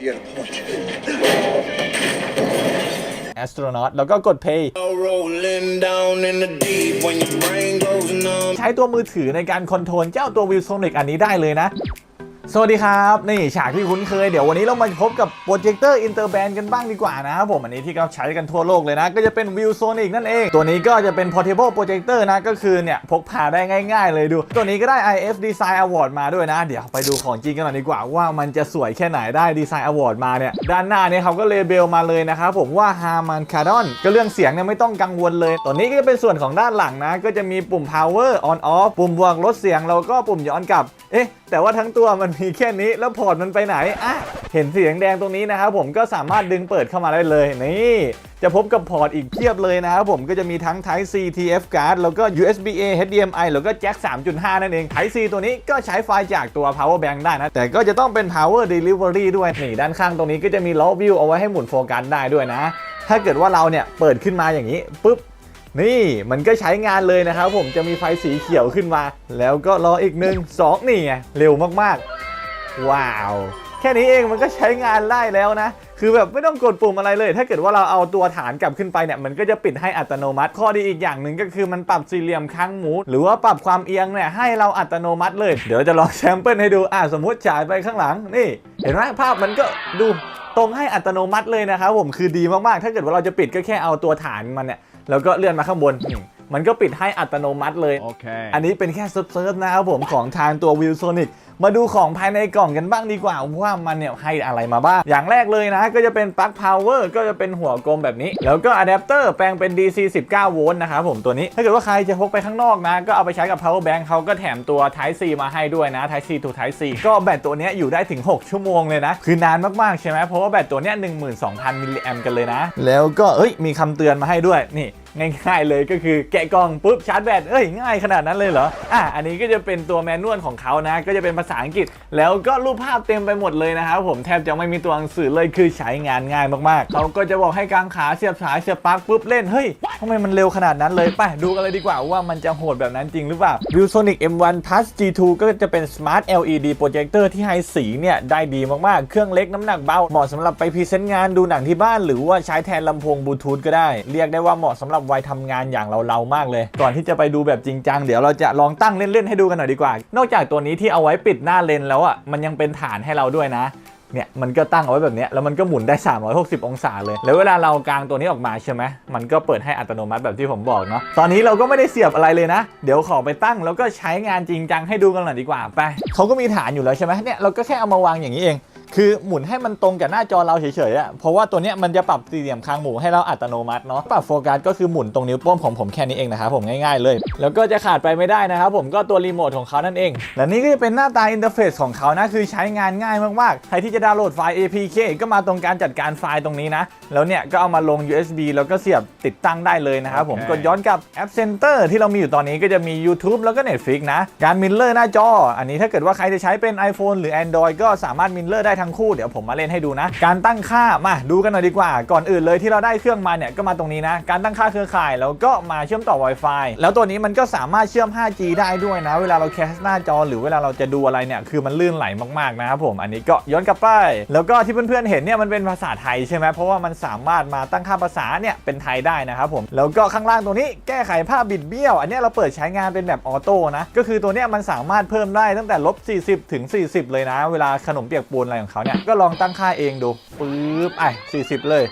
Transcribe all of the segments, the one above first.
you got a point. astronaut แล้วก็กด play Rolling down in the deep when your brain goes numb. ใช้ตัวมือถือในการคอนโทรลเจ้าตัววิวโซนิกอันนี้ได้เลยนะ สวัสดีครับ นี่ฉากที่คุ้นเคยเดี๋ยววันนี้เรามาพบกับโปรเจคเตอร์อินเตอร์แบนกันบ้างดีกว่านะครับผม อันนี้ที่เขาใช้กันทั่วโลกเลยนะ ก็จะเป็นวิวโซนิกนั่นเอง ตัวนี้ก็จะเป็น portable projector นะ ก็คือเนี่ย พกพาได้ง่ายๆเลยดู ตัวนี้ก็ได้ IF Design Award มาด้วยนะ เดี๋ยวไปดูของจริงกันหน่อยดีกว่า ว่ามันจะสวยแค่ไหนได้ Design Award มาเนี่ย ด้านหน้าเนี่ยเขาก็เลเบลมาเลยนะครับผมว่า Harman Kardon ก็เรื่องเสียงเนี่ยไม่ต้องกังวลเลย ตัวนี้ก็จะเป็นส่วนของด้านหลังนะ ก็จะมีปุ่ม power on off ปุ่มบวกลดเสียงแล้วก็ปุ่มย้อนกลับ เอ๊ะแต่ว่าทั้งตัวมันมีแค่นี้แล้วพอร์ตมันไปไหนอะเห็นสีแดงตรงนี้นะครับผมก็สามารถดึงเปิดเข้ามาได้เลยนี่จะพบกับพอร์ตอีกเพียบเลยนะครับผมก็จะมีทั้ง Type C TF card แล้วก็ USB A HDMI แล้วก็ Jack 3.5 นั่นเอง Type C ตัวนี้ก็ใช้ไฟจากตัว power bank ได้นะ แต่ก็จะต้องเป็น power delivery ด้วยนี่ด้านข้างตรงนี้ก็จะมีล้อวิวเอาไว้ให้หมุนโฟกัสได้ด้วยนะ ถ้าเกิดว่าเราเนี่ยเปิดขึ้นมาอย่างนี้ปุ๊บนี่มันก็ใช้งานเลยนะครับผมจะมีไฟสีเขียวขึ้นมา แล้วก็รออีกหนึ่งสองนี่ไงเร็วมากๆ ว้าว แค่นี้เองมันก็ใช้งานได้แล้วนะ คือแบบไม่ต้องกดปุ่มอะไรเลย ถ้าเกิดว่าเราเอาตัวฐานกลับขึ้นไปเนี่ย มันก็จะปิดให้อัตโนมัติ ข้อดีอีกอย่างหนึ่งก็คือมันปรับสี่เหลี่ยมค้างหมู หรือว่าปรับความเอียงเนี่ยให้เราอัตโนมัติเลย เดี๋ยวจะลองแซมเปิลให้ดู อะสมมติฉายไปข้างหลัง นี่ เห็นไหมภาพมันก็ดูตรงให้อัตโนมัติเลยนะครับผม คือดีมากๆ ถ้าเกิดว่าเราจะปิดก็แค่เอาตัวฐานมันเนี่ย แล้วก็เลื่อนมาข้างบนนี่มันก็ปิดให้อัตโนมัติเลย Okay. อันนี้เป็นแค่เซิร์ฟๆนะครับผมของทางตัววิวโซนิก มาดูของภายในกล่องกันบ้างดีกว่าว่ามันเนี่ยให้อะไรมาบ้าง อย่างแรกเลยนะ ก็จะเป็นปลั๊กพาวเวอร์ก็จะเป็นหัวกลมแบบนี้ แล้วก็อะแดปเตอร์แปลงเป็น DC 19 โวลต์นะครับผมตัวนี้ ถ้าเกิดว่าใครจะพกไปข้างนอกนะ ก็เอาไปใช้กับ power bank เขาก็แถมตัว Type C มาให้ด้วยนะ Type C to Type C ก็แบตตัวนี้อยู่ได้ถึง 6 ชั่วโมงเลยนะ คือนานมากๆใช่ไหมเพราะว่าแบตตัวนี้12,000มิลลิแอมกันเลยนะ แล้วก็เอ้ยมีคำเตือนมาให้ด้วยนี่ง่ายๆเลยก็คือแกะกล่องปุ๊บชาร์จแบตเอ้ยง่ายขนาดนั้นเลยเหรออะอันนี้ก็จะเป็นตัวแมนนวลของเขานะ ก็จะเป็นภาษาอังกฤษ แล้วก็รูปภาพเต็มไปหมดเลยนะครับผมแทบจะไม่มีตัวหนังสือเลยคือใช้งานง่ายมากๆเขาก็จะบอกให้กางขาเสียบสายเสียบปลั๊กปุ๊บเล่นเฮ้ยทำไมมันเร็วขนาดนั้นเลยไปดูกันเลยดีกว่าว่ามันจะโหดแบบนั้นจริงหรือเปล่า ViewSonic M1 Plus G2 ก็จะเป็น Smart LED Projector ที่ให้สีเนี่ยได้ดีมากๆ เครื่องเล็กน้ำหนักเบาเหมาะสำหรับไปพรีเซนต์งานดูหนังที่บ้าน หรือว่าใช้แทนลำโพงบลูทูธก็ได้ เรียกได้ว่าเหมาะสำหรับวัยทำงานอย่างเราๆมากเลย ก่อนที่จะไปดูแบบจริงจังเดี๋ยวเราจะลองตั้งเล่นๆให้ดูกันหน่อยดีกว่า นอกจากตัวนี้ที่เอาไว้ปิดหน้าเลนแล้วอะมันยังเป็นฐานให้เราด้วยนะเนี่ยมันก็ตั้งเอาไว้แบบนี้แล้วมันก็หมุนได้ 360 องศาเลย แล้วเวลาเรากางตัวนี้ออกมาใช่ไหมมันก็เปิดให้อัตโนมัติแบบที่ผมบอกเนาะตอนนี้เราก็ไม่ได้เสียบอะไรเลยนะ เดี๋ยวขอไปตั้งแล้วก็ใช้งานจริงจังให้ดูกันหน่อยดีกว่าไปเขาก็มีฐานอยู่แล้วใช่ไหมเนี่ยเราก็แค่เอามาวางอย่างนี้เอง คือหมุนให้มันตรงกับหน้าจอเราเฉยๆอะเพราะว่าตัวเนี้ยมันจะปรับสี่เหลี่ยมคางหมูให้เราอัตโนมัติเนาะ ปรับโฟกัสก็คือหมุนตรงนิ้วโป้งของผมแค่นี้เองนะครับผมง่ายๆเลย แล้วก็จะขาดไปไม่ได้นะครับผมก็ตัวรีโมทของเขานั่นเอง และนี่ก็จะเป็นหน้าตาอินเทอร์เฟซของเขานะคือใช้งานง่ายมากๆ ใครที่จะดาวน์โหลดไฟล์ APK ก็มาตรงการจัดการไฟล์ตรงนี้นะ แล้วเนี่ยก็เอามาลง USB แล้วก็เสียบติดตั้งได้เลยนะครับผมโอเคกดย้อนกลับแอป Center ที่เรามีอยู่ตอนนี้ก็จะมี YouTube แล้วก็ Netflix นะ การมิลเลอร์หน้าจอ อันนี้ถ้าเกิดว่าใครจะใช้เป็น iPhone หรือ Android ก็สามารถมิลเลอร์ได้ทั้งคู่ เดี๋ยวผมมาเล่นให้ดูนะ การตั้งค่ามาดูกันหน่อยดีกว่า ก่อนอื่นเลยที่เราได้เครื่องมาเนี่ยก็มาตรงนี้นะ การตั้งค่าเครือข่ายแล้วก็มาเชื่อมต่อ Wi-Fi แล้วตัวนี้มันก็สามารถเชื่อม 5G ได้ด้วยนะ เวลาเราแคสหน้าจอหรือเวลาเราจะดูอะไรเนี่ยคือมันลื่นไหลมากๆนะครับผมอันนี้ก็ย้อนกลับไปแล้วก็ที่เพื่อนๆเห็นเนี่ยมันเป็นภาษาไทยใช่ไหมเพราะว่ามันสามารถมาตั้งค่าภาษาเนี่ยเป็นไทยได้นะครับผมแล้วก็ข้างล่างตรงนี้แก้ไขภาพบิดเบี้ยว อันนี้เราเปิดใช้งานเป็นแบบออโต้นะก็คือตัวเนี้ยมันสามารถเพิ่มได้ตั้งแต่ลบ40 ถึง 40 เลยนะ เวลาขนมเปียกปูนอะไรของเขาเนี่ยก็ลองตั้งค่าเองดูปึ๊บไอ้40 เลย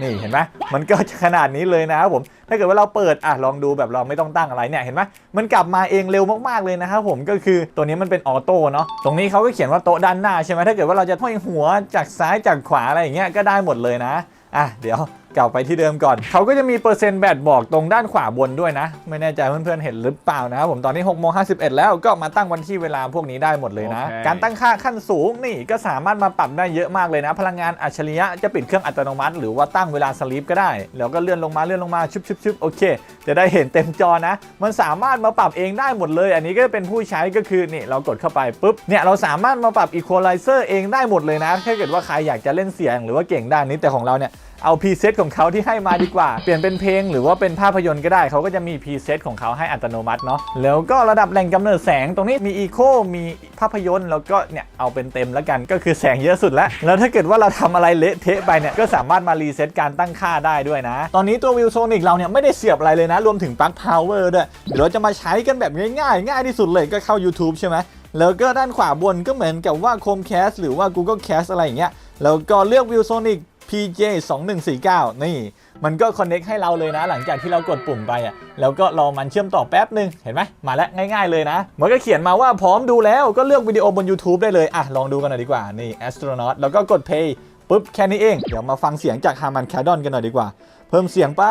นี่เห็นไหมมันก็จะขนาดนี้เลยนะครับผม ถ้าเกิดว่าเราเปิดอะลองดูแบบเราไม่ต้องตั้งอะไรเนี่ยเห็นไหมมันกลับมาเองเร็วมากๆเลยนะครับผมก็คือตัวนี้มันเป็นออโต้เนาะตรงนี้เขาก็เขียนว่าโต๊ะด้านหน้าใช่ไหมถ้าเกิดว่าเราจะห้อยหัวจากซ้ายจากขวาอะไรอย่างเงี้ยก็ได้หมดเลยนะอะเดี๋ยว กลับไปที่เดิมก่อน เขาก็จะมีเปอร์เซ็นต์แบตบอกตรงด้านขวาบนด้วยนะ ไม่แน่ใจเพื่อนๆเห็นหรือเปล่านะครับผมตอนนี้6โมง51แล้วก็มาตั้งวันที่เวลาพวกนี้ได้หมดเลยนะโอเคการตั้งค่าขั้นสูงนี่ก็สามารถมาปรับได้เยอะมากเลยนะ พลังงานอัจฉริยะจะปิดเครื่องอัตโนมัติ หรือว่าตั้งเวลาสลีปก็ได้ แล้วก็เลื่อนลงมาเลื่อนลงมาชุบชุบชุบโอเค จะได้เห็นเต็มจอนะ มันสามารถมาปรับเองได้หมดเลย อันนี้ก็เป็นผู้ใช้ก็คือนี่เรากดเข้าไปปุ๊บเนี่ยเราสามารถมาปรับอีโคไลเซอร์เองได้หมดเลยนะถ้าเกิดว่าใครอยากจะเล่นเสียงหรือว่าเก่งด้านนี้แต่ของเราเนี่ย เอาพรีเซตของเขาที่ให้มาดีกว่า เปลี่ยนเป็นเพลงหรือว่าเป็นภาพยนตร์ก็ได้ เขาก็จะมีพรีเซตของเขาให้อัตโนมัติเนาะแล้วก็ระดับแหล่งกำเนิดแสงตรงนี้มีอีโคมีภาพยนตร์แล้วก็เนี่ยเอาเป็นเต็มแล้วกันก็คือแสงเยอะสุดแล้ว แล้วถ้าเกิดว่าเราทำอะไรเละเทะไปเนี่ยก็สามารถมารีเซ็ตการตั้งค่าได้ด้วยนะ ตอนนี้ตัววิวโซนิกเราเนี่ยไม่ได้เสียบอะไรเลยนะ รวมถึงปลั๊กพาวเวอร์ด้วย เดี๋ยวเราจะมาใช้กันแบบง่ายๆ ง่ายที่สุดเลยก็เข้า YouTube ใช่ไหมแล้วก็ด้านขวาบนก็เหมือนกับว่า Chromecast หรือว่า Google Cast อะไรอย่างเงี้ยแล้วก็เลือก ViewSonic PJ 2149นี่ มันก็คอนเน็กให้เราเลยนะ หลังจากที่เรากดปุ่มไปอะแล้วก็รอมันเชื่อมต่อแป๊บหนึ่งเห็นไหมมาแล้วง่ายๆเลยนะ มันก็เขียนมาว่าพร้อมดูแล้วก็เลือกวิดีโอ บน YouTube ได้เลย อะ ลองดูกันหน่อยดีกว่า นี่ Astronaut แล้วก็กด Play ปุ๊บแค่นี้เอง เดี๋ยวมาฟังเสียงจาก Harman Kardon กันหน่อยดีกว่า เพิ่มเสียงไป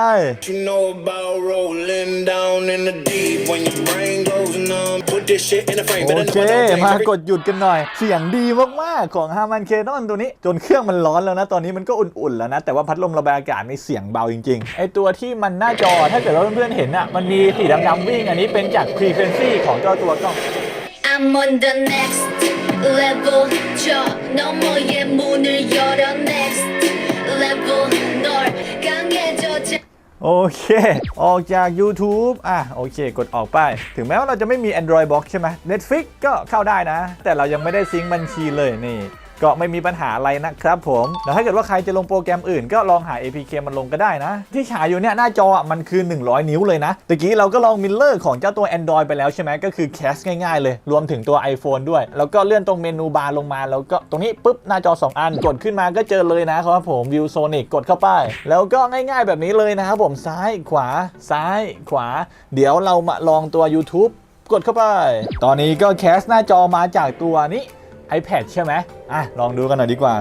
You know about rolling down in the deep when your brain goes numb. Put this shit in the frame. โอ Better เค know what มา I'm กดหยุดกันหน่อย เสียงดีมาก ๆ ของฮามันเคดอนตัวนี้ จนเครื่องมันร้อนแล้วนะ ตอนนี้มันก็อุ่น ๆ แล้วนะ แต่ว่าพัดลมระบายอากาศนี่เสียงเบาจริง ๆ ไอตัวที่มันหน้าจอถ้าเกิดว่าเพื่อน ๆ เห็นอะ มันมีสีดำๆวิ่ง อันนี้เป็นจาก frequency ของเจ้าตัวกล้อง I'm on the next level 저 너머의 문을 열어 next level 널 강해져 โอเค ออกจาก YouTube อ่ะ โอเค กดออกไป ถึงแม้ว่าเราจะไม่มี Android Box ใช่ไหม Netflix ก็เข้าได้นะ แต่เรายังไม่ได้ซิงค์บัญชีเลยนี่ ก็ไม่มีปัญหาอะไรนะครับผมแล้วถ้าเกิดว่าใครจะลงโปรแกรมอื่นก็ลองหา APK มันลงก็ได้นะ ที่ฉายอยู่เนี่ยหน้าจอมันคือ 100 นิ้วเลยนะตะกี้เราก็ลองมิลเลอร์ของเจ้าตัว Android ไปแล้วใช่ไหมก็คือแคสง่ายๆ เลย รวมถึงตัว iPhone ด้วย แล้วก็เลื่อนตรงเมนูบาร์ลงมา แล้วก็ตรงนี้ปุ๊บหน้าจอ 2 อัน กดขึ้นมาก็เจอเลยนะครับผม View Sonic กดเข้าไป แล้วก็ง่ายๆแบบนี้เลยนะครับผมซ้ายขวาซ้ายขวา เดี๋ยวเรามาลองตัว YouTube กดเข้าไป ตอนนี้ก็แคสหน้าจอมาจากตัวนี้ iPad ใช่ไหมอะลองดูกันหน่อยดีกว่า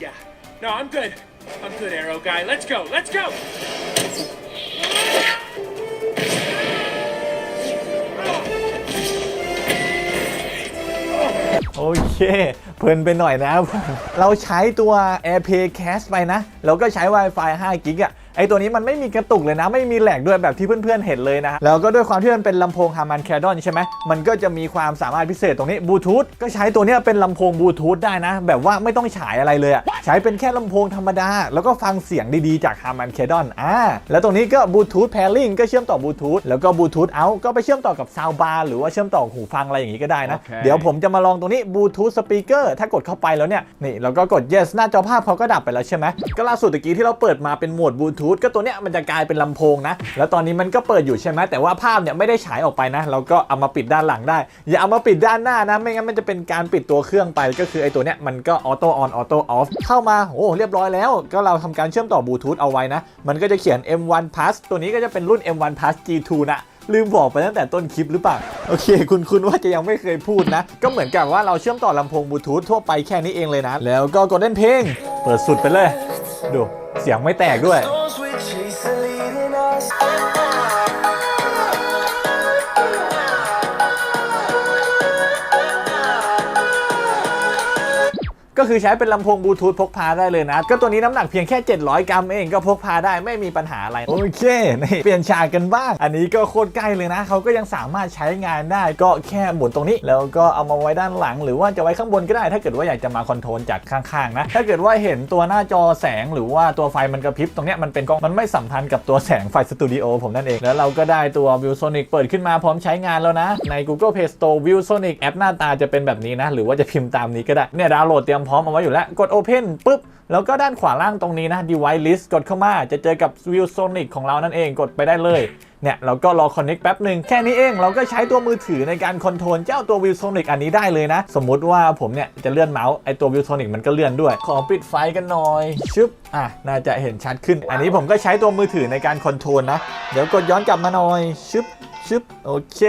Yeah. No, I'm good. I'm good, Arrow guy. Let's go. Let's go. โอเค เพลินไปหน่อยนะ เราใช้ตัว AirPlay Cast ไปนะ เราก็ใช้ Wi-Fi 5กิกอะไอตัวนี้มันไม่มีกระตุกเลยนะ ไม่มีแหลกด้วยแบบที่เพื่อนๆเห็นเลยนะ แล้วก็ด้วยความที่มันเป็นลำโพง Harman Kardon ใช่ไหมมันก็จะมีความสามารถพิเศษตรงนี้บลูทูธก็ใช้ตัวเนี้ยเป็นลำโพงบลูทูธได้นะ แบบว่าไม่ต้องฉายอะไรเลยอะใช้เป็นแค่ลำโพงธรรมดา แล้วก็ฟังเสียงดีๆจาก Harman Kardon อ่าแล้วตรงนี้ก็บลูทูธ pairing ก็เชื่อมต่อบลูทูธแล้วก็บลูทูธเอาก็ไปเชื่อมต่อกับซาวบาร์หรือว่าเชื่อมต่อหูฟังอะไรอย่างงี้ก็ได้นะโอเคเดี๋ยวผมจะมาลองตรงนี้บลูทูธสปีกเกอร์ถ้ากดเข้าไปแล้วเนี่ยนี่เราก็กด yes หน้าจอภาพเขาก็ดับไปแล้วใช่ไหมก็ล่าสุดตะกี้ที่เราเปิดมาเป็นโหมดบลูทูธก็ตัวเนี้ยมันจะกลายเป็นลำโพงนะ แล้วตอนนี้มันก็เปิดอยู่ใช่ไหมแต่ว่าภาพเนี่ยไม่ได้ฉายออกไปนะ เราก็เอามาปิดด้านหลังได้ อย่าเอามาปิดด้านหน้านะ ไม่งั้นมันจะเป็นการปิดตัวเครื่องไป ก็คือไอ้ตัวเนี้ยมันก็ออโต้ออนออโต้ออฟเข้ามาโอ้เรียบร้อยแล้ว ก็เราทำการเชื่อมต่อบลูทูธเอาไว้นะ มันก็จะเขียน M1 Plus ตัวนี้ก็จะเป็นรุ่น M1 Plus G2 นะลืมบอกไปตั้งแต่ต้นคลิปหรือเปล่า โอเค คุณคุณว่าจะยังไม่เคยพูดนะ ก็เหมือนกับว่าเราเชื่อมต่อลำโพงบลูทูธทั่วไปแค่นี้เองเลยนะ แล้วก็กดเล่นเพลง เปิดสุดไปเลย ดู เสียงไม่แตกด้วย ก็คือใช้เป็นลำโพงบลูทูธพกพาได้เลยนะ ก็ตัวนี้น้ำหนักเพียงแค่ 700 กรัมเองก็พกพาได้ไม่มีปัญหาอะไรโอเคนี่เปลี่ยนฉากกันบ้าง อันนี้ก็โคตรใกล้เลยนะเขาก็ยังสามารถใช้งานได้ก็แค่หมุนตรงนี้ แล้วก็เอามาไว้ด้านหลัง หรือว่าจะไว้ข้างบนก็ได้ ถ้าเกิดว่าอยากจะมาคอนโทรลจากข้างๆนะถ้าเกิดว่าเห็นตัวหน้าจอแสงหรือว่าตัวไฟมันกระพริบตรงเนี้ยมันเป็นกล้องมันไม่สัมพันธ์กับตัวแสงไฟสตูดิโอผมนั่นเองแล้วเราก็ได้ตัว ViewSonic เปิดขึ้นมาพร้อมใช้งานแล้วนะใน Google Play Store ViewSonic แอปหน้าตาจะเป็นแบบนี้นะหรือว่าจะพิมพ์ตามนี้ก็ได้เนี่ยดาวน์โหลดเตรียมพร้อมเอาไว้อยู่แล้ว กด Open ปุ๊บ แล้วก็ด้านขวาล่างตรงนี้นะ Device List กดเข้ามาจะเจอกับ ViewSonic ของเรานั่นเองกดไปได้เลยเนี่ยเราก็รอ Connect แป๊บหนึ่งแค่นี้เองเราก็ใช้ตัวมือถือในการคอนโทรลเจ้าตัว ViewSonic อันนี้ได้เลยนะ สมมุติว่าผมเนี่ยจะเลื่อนเมาส์ไอตัว ViewSonic มันก็เลื่อนด้วย ขอปิดไฟกันหน่อยชึบอะน่าจะเห็นชัดขึ้น อันนี้ผมก็ใช้ตัวมือถือในการคอนโทรลนะ เดี๋ยวกดย้อนกลับมาหน่อยชึบชึบโอเค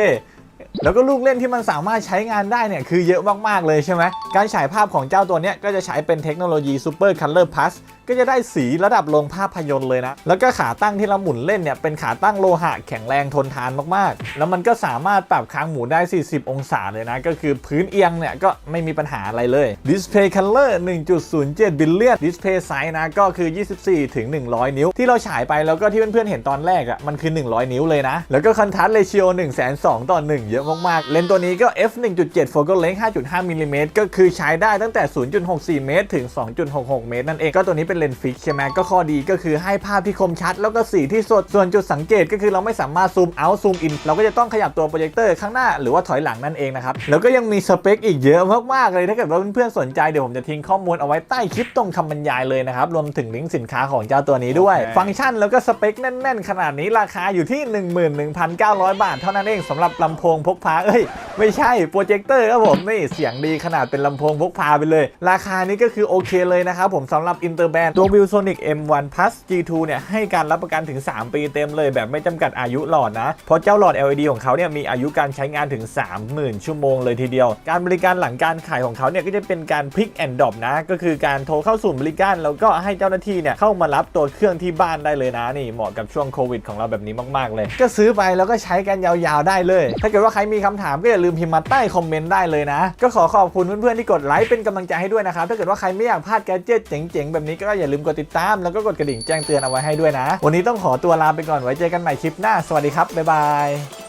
แล้วก็ลูกเล่นที่มันสามารถใช้งานได้เนี่ยคือเยอะมากๆเลยใช่ไหมการฉายภาพของเจ้าตัวเนี้ยก็จะใช้เป็นเทคโนโลยี Super Color Plus ก็จะได้สีระดับโรงภาพยนตร์เลยนะ แล้วก็ขาตั้งที่เราหมุนเล่นเนี่ยเป็นขาตั้งโลหะแข็งแรงทนทานมากๆ แล้วมันก็สามารถปรับค้างหมุนได้ 40 องศาเลยนะ ก็คือพื้นเอียงเนี่ยก็ไม่มีปัญหาอะไรเลย Display Color 1.07 billion Display Size นะก็คือ 24 ถึง 100 นิ้ว ที่เราฉายไปแล้วก็ที่เพื่อนๆเห็นตอนแรกอะ่ะมันคือ 100 นิ้วเลยนะ แล้วก็ Contrast Ratio 1 2 0 0 0ต่อ1เยอะมากๆ เลนส์ตัวนี้ก็ f 1.7 Focal Length 5.5มิลลิเมตรก็คือใช้ได้ตั้งแต่ 0.64 เมตร ถึง 2.66 เมตรนั่นเองก็ตัวนี้เป็นเลนส์ฟิกใช่ไหมก็ข้อดีก็คือให้ภาพที่คมชัด แล้วก็สีที่สดส่วนจุดสังเกตก็คือเราไม่สามารถซูมเอาซูมอินเราก็จะต้องขยับตัวโปรเจคเตอร์ข้างหน้าหรือว่าถอยหลังนั่นเองนะครับแล้วก็ยังมีสเปคอีกเยอะมากๆเลยถ้าเกิดว่าเพื่อนๆสนใจเดี๋ยวผมจะทิ้งข้อมูลเอาไว้ใต้คลิปตรงคำบรรยายเลยนะครับรวมถึงลิงก์สินค้าของเจ้าตัวนี้ด้วยโอเคฟังก์ชันแล้วก็สเปคแน่น ๆ ขนาดนี้ราคาอยู่ที่ 11,900 บาท เท่านั้นเองสำหรับลำโพงพกพาเอ้ย ไม่ใช่โปรเจคเตอร์ครับผมนี่เสียงดีขนาดเป็นลำโพงพกพาไปเลย ราคานี้ก็คือโอเคเลยนะครับผมสำหรับอินเตอร์แบนตัว ViewSonic M1 Plus G2 เนี่ยให้การรับประกันถึง 3 ปีเต็มเลยแบบไม่จำกัดอายุหลอดนะ เพราะเจ้าหลอด LED ของเขาเนี่ยมีอายุการใช้งานถึง 30,000 ชั่วโมงเลยทีเดียว การบริการหลังการขายของเขาเนี่ยก็จะเป็นการพิกแอนด์ดอปนะ ก็คือการโทรเข้าศูนย์บริการ แล้วก็ให้เจ้าหน้าที่เนี่ยเข้ามารับตัวเครื่องที่บ้านได้เลยนะนี่เหมาะกับช่วงโควิดของเราแบบนี้มากๆเลย ก็ซื้อไปแล้วก็ใช้กันยาวๆได้เลย ถ้าเกิดว่ารมีคำถามก็อย่าลืมพิมพ์มาใต้คอมเมนต์ได้เลยนะ ก็ขอขอบคุณเพื่อนๆที่กดไลค์เป็นกำลังใจให้ด้วยนะครับ ถ้าเกิดว่าใครไม่อยากพลาดแกเจิตเจ๋งๆ แบบนี้ก็อย่าลืมกดติดตามแล้วก็กดกระดิ่งแจ้งเตือนเอาไว้ให้ด้วยนะ วันนี้ต้องขอตัวลาไปก่อนไว้เจอกันใหม่คลิปหน้า สวัสดีครับบ๊ายบาย